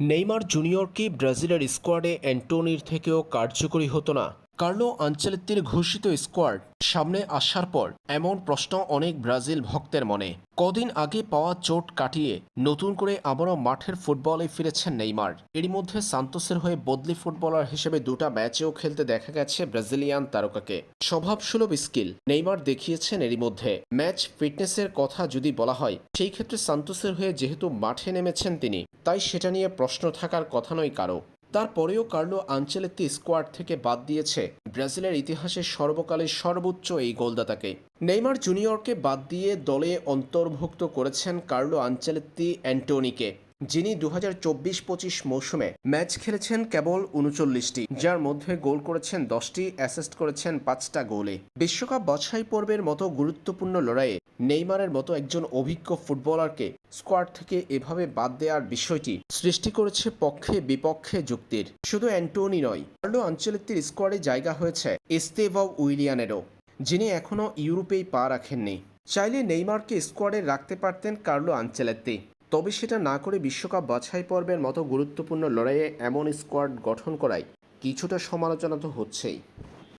Neymar junior কি ব্রাজিলের স্কোয়াডে অ্যান্টোনির থেকেও কার্যকরী হতো না। কার্লো আঞ্চেলেত্তির ঘোষিত স্কোয়াড সামনে আসার পর এমন প্রশ্ন অনেক ব্রাজিল ভক্তের মনে। কদিন আগে পাওয়া চোট কাটিয়ে নতুন করে আবারও মাঠের ফুটবলে ফিরেছেন নেইমার। এরই মধ্যে সান্তোসের হয়ে বদলি ফুটবলার হিসেবে দুটা ম্যাচেও খেলতে দেখা গেছে ব্রাজিলিয়ান তারকাকে। স্বভাবসুলভ স্কিল নেইমার দেখিয়েছেন এরই মধ্যে। ম্যাচ ফিটনেসের কথা যদি বলা হয়, সেই ক্ষেত্রে সান্তোসের হয়ে যেহেতু মাঠে নেমেছেন তিনি, তাই সেটা নিয়ে প্রশ্ন থাকার কথা নয় কারও। তারপরেও কার্লো আঞ্চেলেত্তি স্কোয়াড থেকে বাদ দিয়েছে। ব্রাজিলের ইতিহাসে সর্বকালের সর্বোচ্চ এই গোলদাতাকে। নেইমার জুনিয়রকে বাদ দিয়ে দলে অন্তর্ভুক্ত করেছেন কার্লো আঞ্চেলেত্তি অ্যান্টোনিকে। যিনি দু হাজার চব্বিশ পঁচিশ মৌসুমে ম্যাচ খেলেছেন কেবল উনচল্লিশটি, যার মধ্যে গোল করেছেন দশটি, অ্যাসিস্ট করেছেন পাঁচটা গোলে বিশ্বকাপ বাছাই পর্বের মতো গুরুত্বপূর্ণ লড়াইয়ে নেইমারের মতো একজন অভিজ্ঞ ফুটবলারকে স্কোয়াড থেকে এভাবে বাদ দেওয়ার বিষয়টি সৃষ্টি করেছে পক্ষে বিপক্ষে যুক্তির। শুধু অ্যান্টোনি নয়, কার্লো আঞ্চলিকটির স্কোয়াডে জায়গা হয়েছে এস্তেভাও উইলিয়ানেরও, যিনি এখনও ইউরোপেই পা রাখেননি। চাইলে নেইমারকে স্কোয়াডে রাখতে পারতেন কার্লো আঞ্চেলেত্তি। তবে সেটা না করে বিশ্বকাপ বাছাই পর্বের মতো গুরুত্বপূর্ণ লড়াইয়ে এমন স্কোয়াড গঠন করায় কিছুটা সমালোচনা তো হচ্ছেই।